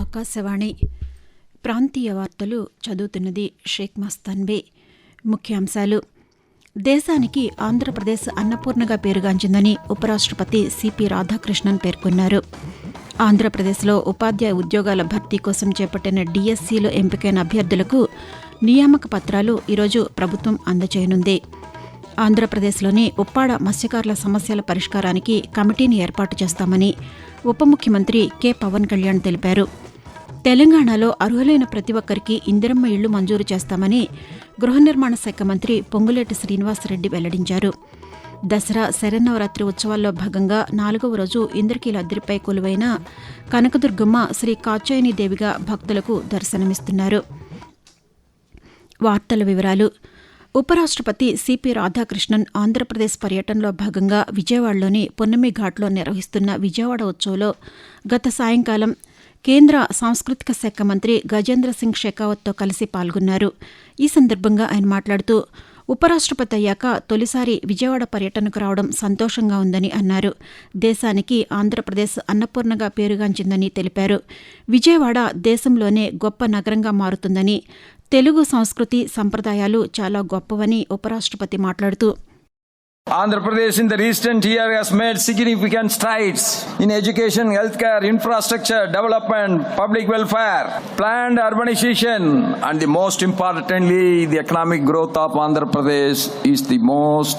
ఆకాశవాణి. ప్రాంతీయ వార్తలు చదువుతున్నది షేక్ మస్తాన్బే ముఖ్యాంశాలు. దేశానికి ఆంధ్రప్రదేశ్ అన్నపూర్ణగా పేరుగాంచిందని ఉపరాష్ట్రపతి సిపి రాధాకృష్ణన్ పేర్కొన్నారు. ఆంధ్రప్రదేశ్లో ఉపాధ్యాయ ఉద్యోగాల భర్తీ కోసం చేపట్టిన డిఎస్సీలో ఎంపికైన అభ్యర్థులకు నియామక పత్రాలు ఈరోజు ప్రభుత్వం అందజేయనుంది. ఆంధ్రప్రదేశ్లోని ఉప్పాడ మత్స్యకారుల సమస్యల పరిష్కారానికి కమిటీని ఏర్పాటు చేస్తామని ఉప ముఖ్యమంత్రి కె పవన్ కళ్యాణ్ తెలిపారు. తెలంగాణలో అర్హులైన ప్రతి ఒక్కరికి ఇందిరమ్మ ఇళ్ళు మంజూరు చేస్తామని గృహ నిర్మాణ శాఖ మంత్రి పొంగులేటి శ్రీనివాసరెడ్డి వెల్లడించారు. దసరా శరన్నవరాత్రి ఉత్సవాల్లో భాగంగా నాలుగవ రోజు ఇంద్రకీలాద్రిపై కొలువైన కనకదుర్గమ్మ శ్రీ కాచాయని దేవిగా భక్తులకు దర్శనమిస్తున్నారు. వార్తల వివరాలు. ఉపరాష్ట్రపతి సిపి రాధాకృష్ణన్ ఆంధ్రప్రదేశ్ పర్యటనలో భాగంగా విజయవాడలోని పొన్నమి ఘాట్లో నిర్వహిస్తున్న విజయవాడ ఉత్సవంలో గత సాయంకాలం కేంద్ర సాంస్కృతిక శాఖ మంత్రి గజేంద్ర సింగ్ షెకావత్తో కలిసి పాల్గొన్నారు. ఈ సందర్భంగా ఆయన మాట్లాడుతూ ఉపరాష్ట్రపతి అయ్యాక తొలిసారి విజయవాడ పర్యటనకు రావడం సంతోషంగా ఉందని అన్నారు. దేశానికి ఆంధ్రప్రదేశ్ అన్నపూర్ణగా పేరుగాంచిందని తెలిపారు. విజయవాడ దేశంలోనే గొప్ప నగరంగా మారుతుందని తెలుగు సంస్కృతి సంప్రదాయాలు చాలా గొప్పవని ఉపరాష్ట్రపతి మాట్లాడుతూ Andhra Pradesh in the recent year has made significant strides in education, healthcare, infrastructure, development, public welfare, planned urbanization, and the most importantly, the economic growth of Andhra Pradesh is the most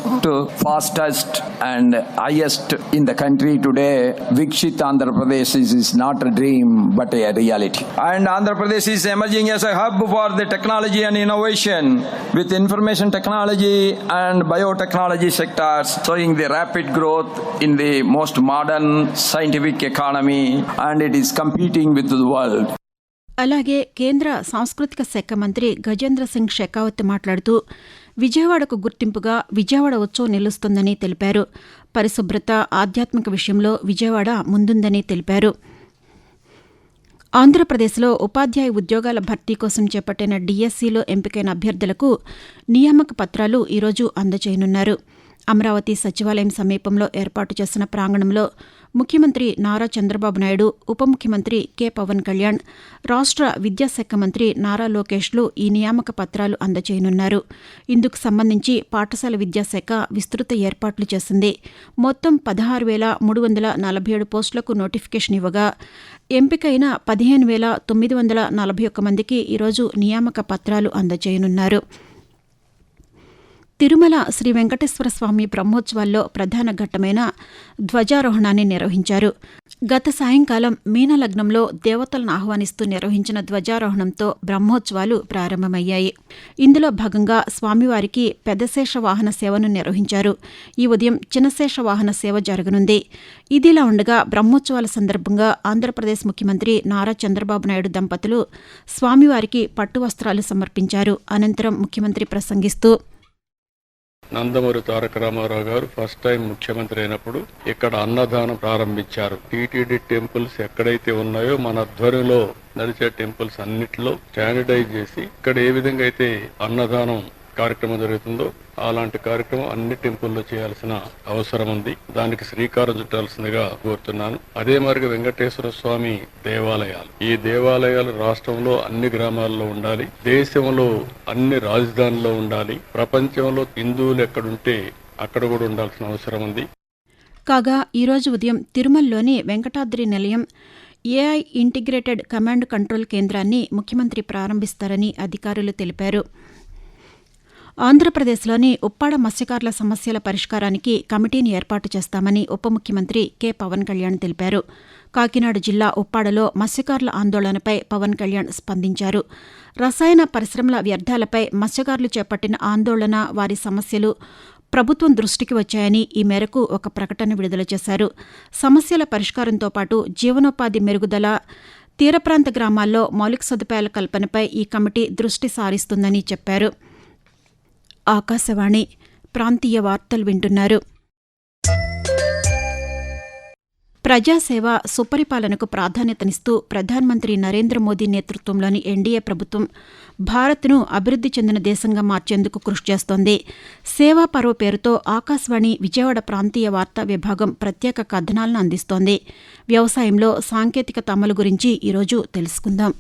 fastest and highest in the country today. Vikshit Andhra Pradesh is, is not a dream but a reality. And Andhra Pradesh is emerging as a hub for the technology and innovation with information technology and biotechnology sectors showing the rapid growth in the most modern scientific economy and it is competing with the world. అలాగే కేంద్ర సాంస్కృతిక శాఖ మంత్రి గజేంద్ర సింగ్ షెకావత్ మాట్లాడుతూ విజయవాడకు గుర్తింపుగా విజయవాడ ఉత్సవం నిలుస్తుందని తెలిపారు. పరిశుభ్రత ఆధ్యాత్మిక విషయంలో విజయవాడ ముందుందని తెలిపారు. ఆంధ్రప్రదేశ్లో ఉపాధ్యాయ ఉద్యోగాల భర్తీ కోసం చేపట్టిన డిఎస్సీలో ఎంపికైన అభ్యర్థులకు నియామక పత్రాలు ఈరోజు అందజేయనున్నారు. అమరావతి సచివాలయం సమీపంలో ఏర్పాటు చేసిన ప్రాంగణంలో ముఖ్యమంత్రి నారా చంద్రబాబు నాయుడు ఉప ముఖ్యమంత్రి కె. పవన్ కళ్యాణ్ రాష్ట్ర విద్యాశాఖ మంత్రి నారా లోకేష్లు ఈ నియామక పత్రాలు అందజేయనున్నారు. ఇందుకు సంబంధించి పాఠశాల విద్యాశాఖ విస్తృత ఏర్పాట్లు చేసింది. మొత్తం పదహారు వేల మూడు వందల నలభై ఏడు పోస్టులకు నోటిఫికేషన్ ఇవ్వగా ఎంపికైన పదిహేను వేల తొమ్మిది వందల నలభై ఒక్క మందికి ఈరోజు నియామక పత్రాలు అందజేయనున్నారు. తిరుమల శ్రీ వెంకటేశ్వర స్వామి బ్రహ్మోత్సవాల్లో ప్రధాన ఘట్టమైన ధ్వజారోహణాన్ని నిర్వహించారు. గత సాయంకాలం మీనలగ్నంలో దేవతలను ఆహ్వానిస్తూ నిర్వహించిన ధ్వజారోహణంతో బ్రహ్మోత్సవాలు ప్రారంభమయ్యాయి. ఇందులో భాగంగా స్వామివారికి పెద్దశేష వాహన సేవను నిర్వహించారు. ఈ ఉదయం చిన్నశేష వాహన సేవ జరగనుంది. ఇదిలా ఉండగా బ్రహ్మోత్సవాల సందర్భంగా ఆంధ్రప్రదేశ్ ముఖ్యమంత్రి నారా చంద్రబాబు నాయుడు దంపతులు స్వామివారికి పట్టు వస్త్రాలు సమర్పించారు. అనంతరం ముఖ్యమంత్రి ప్రసంగిస్తూ నందమూరి తారక రామారావు గారు ఫస్ట్ టైం ముఖ్యమంత్రి అయినప్పుడు ఇక్కడ అన్నదానం ప్రారంభించారు. టీటీడీ టెంపుల్స్ ఎక్కడైతే ఉన్నాయో మన ఆధ్వర్యంలో నడిచే టెంపుల్స్ అన్నిటిలో స్టాండర్డైజ్ చేసి ఇక్కడ ఏ విధంగా అయితే అన్నదానం కార్యక్రమం జరుగుతుందో అలాంటి కార్యక్రమం అన్ని టెంపుల్లో చేయాల్సిన అవసరం ఉంది. దానికి శ్రీకారం చుట్టాల్సిందిగా కోరుతున్నాను. అదే మరిగా వెంకటేశ్వర స్వామి దేవాలయాలు. ఈ దేవాలయాలు రాష్ట్రంలో అన్ని గ్రామాల్లో ఉండాలి. దేశంలో అన్ని రాజధానుల్లో ఉండాలి. ప్రపంచంలో హిందువులు ఎక్కడుంటే అక్కడ కూడా ఉండాల్సిన అవసరం ఉంది. కాగా ఈరోజు ఉదయం తిరుమలలోని వెంకటాద్రి నిలయం ఏఐ ఇంటిగ్రేటెడ్ కమాండ్ కంట్రోల్ కేంద్రాన్ని ముఖ్యమంత్రి ప్రారంభిస్తారని అధికారులు తెలిపారు. ఆంధ్రప్రదేశ్లోని ఉప్పాడ మత్స్యకారుల సమస్యల పరిష్కారానికి కమిటీని ఏర్పాటు చేస్తామని ఉప ముఖ్యమంత్రి కె. పవన్ కళ్యాణ్ తెలిపారు. కాకినాడ జిల్లా ఉప్పాడలో మత్స్యకారుల ఆందోళనపై పవన్ కళ్యాణ్ స్పందించారు. రసాయన పరిశ్రమల వ్యర్థాలపై మత్స్యకారులు చేపట్టిన ఆందోళన వారి సమస్యలు ప్రభుత్వం దృష్టికి వచ్చాయని ఈ మేరకు ఒక ప్రకటన విడుదల చేశారు. సమస్యల పరిష్కారంతో పాటు జీవనోపాధి మెరుగుదల తీరప్రాంత గ్రామాల్లో మౌలిక సదుపాయాల కల్పనపై ఈ కమిటీ దృష్టి సారిస్తుందని చెప్పారు. ఆకాశవాణి ప్రాంతీయ వార్తలు వింటున్నారు. ప్రజాసేవ సుపరిపాలనకు ప్రాధాన్యతనిస్తూ ప్రధానమంత్రి నరేంద్ర మోదీ నేతృత్వంలోని ఎన్డీఏ ప్రభుత్వం భారత్ను అభివృద్ది చెందిన దేశంగా మార్చేందుకు కృషి చేస్తోంది. సేవా పర్వ పేరుతో ఆకాశవాణి విజయవాడ ప్రాంతీయ వార్తా విభాగం ప్రత్యేక కథనాలను అందిస్తోంది. వ్యవసాయంలో సాంకేతికత అమలు గురించి ఈరోజు తెలుసుకుందాం.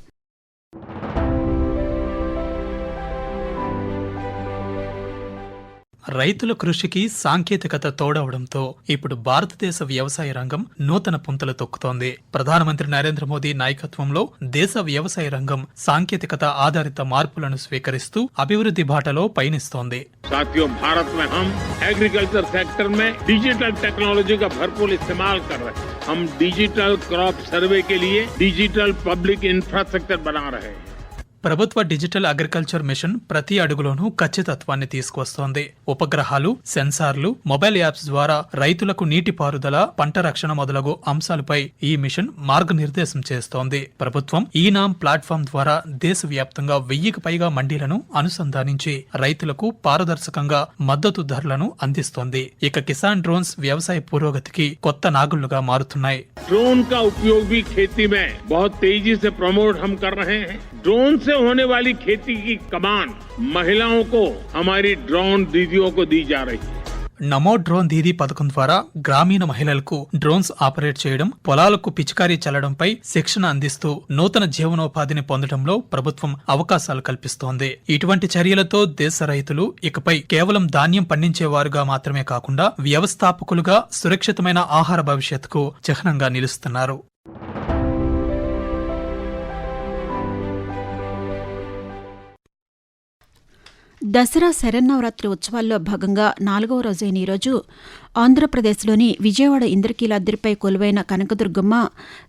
రైతుల కృషికి సాంకేతికత తోడవడంతో ఇప్పుడు భారతదేశ వ్యవసాయ రంగం నూతన పుంతలు తొక్కుతోంది ప్రధానమంత్రి నరేంద్ర మోదీ నాయకత్వంలో దేశ వ్యవసాయ రంగం సాంకేతికత ఆధారిత మార్పులను స్వీకరిస్తూ అభివృద్ధి బాటలో పయనిస్తోంది साथियों भारत में हम एग्रीकल्चर सेक्टर में डिजिटल टेक्नोलॉजी का भरपूर इस्तेमाल कर रहे हैं हम डिजिटल क्रॉप सर्वे के लिए डिजिटल पब्लिक इंफ्रास्ट्रक्चर बना रहे हैं ప్రభుత్వ డిజిటల్ అగ్రికల్చర్ మిషన్ ప్రతి అడుగులోనూ ఖచ్చితత్వాన్ని తీసుకొస్తోంది ఉపగ్రహాలు సెన్సార్లు మొబైల్ యాప్స్ ద్వారా రైతులకు నీటిపారుదల పంట రక్షణ మొదలగు అంశాలపై ఈ మిషన్ మార్గనిర్దేశం చేస్తోంది ప్రభుత్వం ఈ నామ్ ప్లాట్ఫామ్ ద్వారా దేశవ్యాప్తంగా వెయ్యికి పైగా మండీలను అనుసంధానించి రైతులకు పారదర్శకంగా మద్దతు ధరలను అందిస్తోంది ఇక కిసాన్ డ్రోన్స్ వ్యవసాయ పురోగతికి కొత్త నాగుళ్లుగా మారుతున్నాయి ड्रोन का उपयोग भी खेती में बहुत तेजी से प्रमोट हम कर रहे हैं ड्रोन से होने वाली खेती की कमान महिलाओं को हमारी ड्रोन दीदियों को दी जा रही है నమో డ్రోన్ దీదీ పథకం ద్వారా గ్రామీణ మహిళలకు డ్రోన్స్ ఆపరేట్ చేయడం పొలాలకు పిచికారీ చల్లడంపై శిక్షణ అందిస్తూ నూతన జీవనోపాధిని పొందడంలో ప్రభుత్వం అవకాశాలు కల్పిస్తోంది ఇటువంటి చర్యలతో దేశ రైతులు ఇకపై కేవలం ధాన్యం పండించేవారుగా మాత్రమే కాకుండా వ్యవస్థాపకులుగా సురక్షితమైన ఆహార భవిష్యత్తుకు చిహ్నంగా నిలుస్తున్నారు దసరా శరన్నవరాత్రి ఉత్సవాల్లో భాగంగా నాలుగవ రోజైన ఈరోజు ఆంధ్రప్రదేశ్లోని విజయవాడ ఇంద్రకీలాద్రిపై కొలువైన కనకదుర్గమ్మ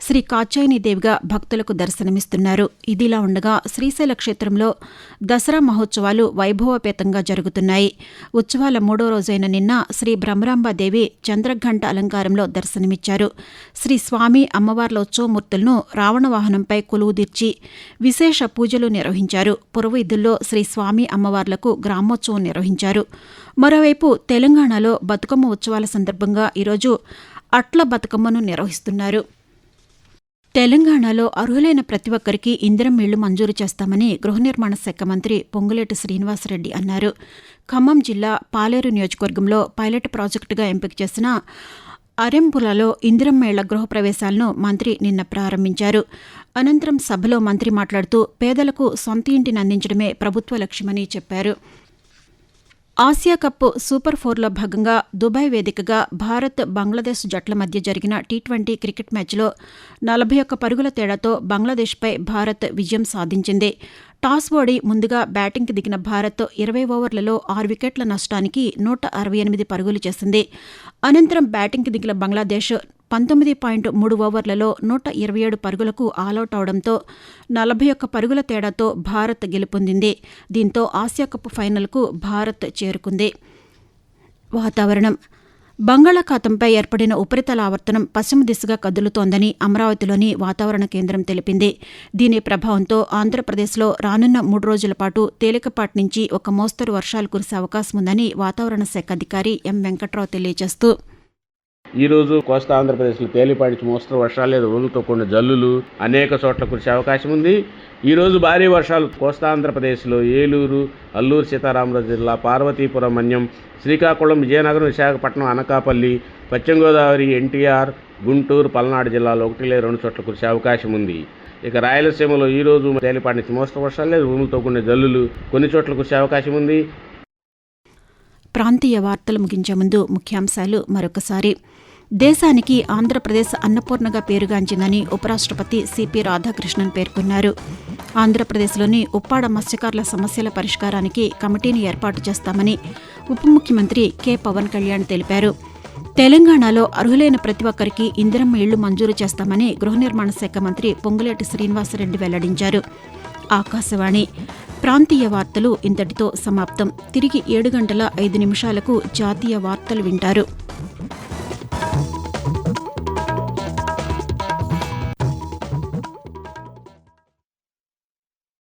శ్రీ కాచాయిని దేవిగా భక్తులకు దర్శనమిస్తున్నారు. ఇదిలా ఉండగా శ్రీశైల క్షేత్రంలో దసరా మహోత్సవాలు వైభవపేతంగా జరుగుతున్నాయి. ఉత్సవాల మూడో రోజైన నిన్న శ్రీ భ్రమరాంబాదేవి చంద్రఘంట అలంకారంలో దర్శనమిచ్చారు. శ్రీ స్వామి అమ్మవార్ల ఉత్సవమూర్తులను రావణ వాహనంపై కొలువుదీర్చి విశేష పూజలు నిర్వహించారు. పురవీధుల్లో శ్రీ స్వామి అమ్మవార్లకు గ్రామోత్సవం నిర్వహించారు. మరోవైపు తెలంగాణలో బతుకమ్మ ఉత్సవాల సందర్భంగా ఈరోజు అట్ల బతుకమ్మను నిర్వహిస్తున్నారు. తెలంగాణలో అర్హులైన ప్రతి ఒక్కరికి ఇందిరం ఇళ్ళు మంజూరు చేస్తామని గృహ నిర్మాణ శాఖ మంత్రి పొంగులేటి శ్రీనివాసరెడ్డి అన్నారు. ఖమ్మం జిల్లా పాలేరు నియోజకవర్గంలో పైలట్ ప్రాజెక్టుగా ఎంపిక చేసిన అరెంపులలో ఇందిరమ్మేళ్ళ గృహప్రవేశాలను మంత్రి నిన్న ప్రారంభించారు. అనంతరం సభలో మంత్రి మాట్లాడుతూ పేదలకు సొంత ఇంటిని అందించడమే ప్రభుత్వ లక్ష్యమని చెప్పారు. ఆసియా కప్ సూపర్ ఫోర్లో భాగంగా దుబాయ్ వేదికగా భారత్ బంగ్లాదేశ్ జట్ల మధ్య జరిగిన టీ ట్వంటీ క్రికెట్ మ్యాచ్లో నలభై ఒక్క పరుగుల తేడాతో బంగ్లాదేశ్పై భారత్ విజయం సాధించింది. టాస్ ఓడి ముందుగా బ్యాటింగ్కి దిగిన భారత్ ఇరవై ఓవర్లలో ఆరు వికెట్ల నష్టానికి నూట అరవై ఎనిమిది పరుగులు చేసింది. అనంతరం బ్యాటింగ్కి దిగిన బంగ్లాదేశ్ పంతొమ్మిది పాయింట్ మూడు ఓవర్లలో నూట ఇరవై ఏడు పరుగులకు ఆలౌట్ అవడంతో నలభై ఒక్క పరుగుల తేడాతో భారత్ గెలుపొందింది. దీంతో ఆసియా కప్ ఫైనల్కు భారత్ చేరుకుంది. వాతావరణం బంగాళాఖాతంపై ఏర్పడిన ఉపరితల ఆవర్తనం పశ్చిమ దిశగా కదులుతోందని అమరావతిలోని వాతావరణ కేంద్రం తెలిపింది. దీని ప్రభావంతో ఆంధ్రప్రదేశ్లో రానున్న మూడు రోజుల పాటు తేలికపాటి నుంచి ఒక మోస్తరు వర్షాలు కురిసే అవకాశం ఉందని వాతావరణ శాఖ అధికారి ఎం వెంకట్రావు తెలియజేస్తూ ఈరోజు కోస్తా ఆంధ్రప్రదేశ్లో తేలిపాటి మోస్తరు వర్షాలు లేదా ఉరుములతో కూడిన జల్లులు అనేక చోట్ల కురిసే అవకాశం ఉంది. ఈరోజు భారీ వర్షాలు కోస్తా ఆంధ్రప్రదేశ్లో ఏలూరు అల్లూరు సీతారామరాజు జిల్లా పార్వతీపురం మన్యం శ్రీకాకుళం విజయనగరం విశాఖపట్నం అనకాపల్లి పశ్చిమ గోదావరి ఎన్టీఆర్ గుంటూరు పల్నాడు జిల్లాలో ఒకటి లేదా రెండు చోట్ల కురిసే అవకాశం ఉంది. ఇక రాయలసీమలో ఈ రోజు తేలిపాటి నుంచి మోస్తరు వర్షాలు లేదా ఉరుములతో కూడిన జల్లులు కొన్ని చోట్ల కురిసే అవకాశం ఉంది. ప్రాంతీయ వార్తలు ముగించే ముందు ముఖ్యాంశాలు మరొకసారి. దేశానికి ఆంధ్రప్రదేశ్ అన్నపూర్ణగా పేరుగాంచిందని ఉపరాష్ట్రపతి సిపి రాధాకృష్ణన్ పేర్కొన్నారు. ఆంధ్రప్రదేశ్లోని ఉప్పాడ మత్స్యకారుల సమస్యల పరిష్కారానికి కమిటీని ఏర్పాటు చేస్తామని ఉప ముఖ్యమంత్రి కె. పవన్ కళ్యాణ్ తెలిపారు. తెలంగాణలో అర్హులైన ప్రతి ఒక్కరికి ఇందిరమ్మ ఇళ్ళు మంజూరు చేస్తామని గృహ నిర్మాణ శాఖ మంత్రి పొంగులేటి శ్రీనివాసరెడ్డి వెల్లడించారు. ఆకాశవాణి ప్రాంతీయ వార్తలు ఇంతటితో సమాప్తం. తిరిగి ఏడు గంటల ఐదు నిమిషాలకు జాతీయ వార్తలు వింటారు.